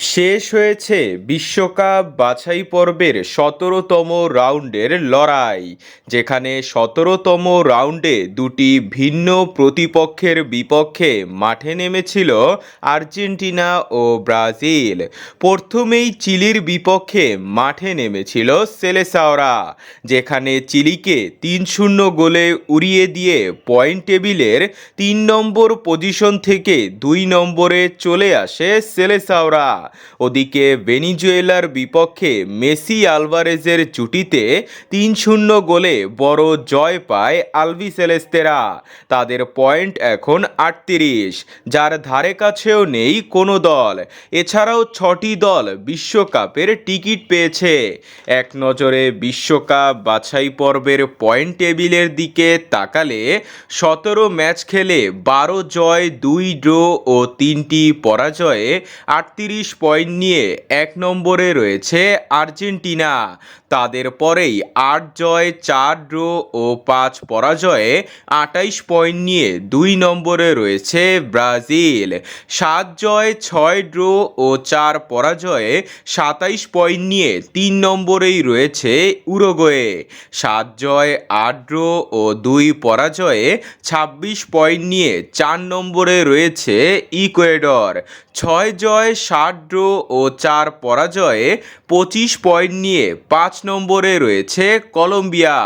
শেষ হয়েছে বিশ্বকাপ বাছাই পর্বের সতেরোতম রাউন্ডের লড়াই, যেখানে সতেরোতম রাউন্ডে দুটি ভিন্ন প্রতিপক্ষের বিপক্ষে মাঠে নেমেছিল আর্জেন্টিনা ও ব্রাজিল। প্রথমেই চিলির বিপক্ষে মাঠে নেমেছিল সেলেসাওরা, যেখানে চিলিকে তিন শূন্য গোলে উড়িয়ে দিয়ে পয়েন্ট টেবিলের তিন নম্বর পজিশন থেকে দুই নম্বরে চলে আসে সেলেসাওরা। ওদিকে ভেনিজুয়েলার বিপক্ষে মেসি আলভারেজের জুটিতে তিন শূন্য গোলে বড় জয় পায় আলভি সেলেস্তেরা তাদের পয়েন্ট এখন আটত্রিশ, যার ধারে কাছেও নেই কোনো দল। এছাড়াও ছটি দল বিশ্বকাপের টিকিট পেয়েছে। এক নজরে বিশ্বকাপ বাছাই পর্বের পয়েন্ট টেবিলের দিকে তাকালে সতেরো ম্যাচ খেলে বারো জয়, দুই ড্র ও তিনটি পরাজয়ে আটত্রিশ পয়েন্ট নিয়ে এক নম্বরে রয়েছে আর্জেন্টিনা। তাদের পরেই আট জয়, চার ড্র ও পাঁচ পরাজয়ে আটাইশ পয়েন্ট নিয়ে দুই নম্বরে রয়েছে ব্রাজিল। সাত জয়, ছয় ড্র ও চার পরাজয়ে সাতাইশ পয়েন্ট নিয়ে তিন নম্বরেই রয়েছে উরোগোয়ে। সাত জয়, আট ড্র ও দুই পরাজয়ে ছাব্বিশ পয়েন্ট নিয়ে চার নম্বরে রয়েছে ইকুয়েডর। ছয় জয় ষাট ড্র ও চার পরাজয়ে পঁচিশ পয়েন্ট নিয়ে পাঁচ নম্বরে রয়েছে কলম্বিয়া।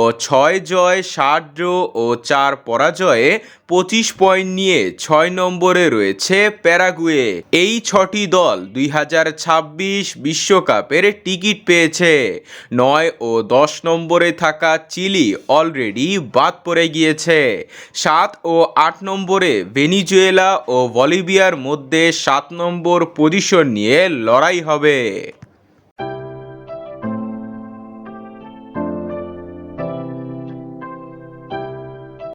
ও ছয় জয় ষাট ড্র ও চার পরাজয়ে পঁচিশ পয়েন্ট নিয়ে ছয় নম্বরে রয়েছে প্যারাগুয়ে। এই ছটি দল দুই হাজার ছাব্বিশ বিশ্বকাপের টিকিট পেয়েছে। নয় ও দশ নম্বরে থাকা চিলি অলরেডি বাদ পড়ে গিয়েছে। সাত ও আট নম্বরে ভেনিজুয়েলা ও বলিভিয়ার মধ্যে সাত নম্বর পজিশন নিয়ে লড়াই হবে।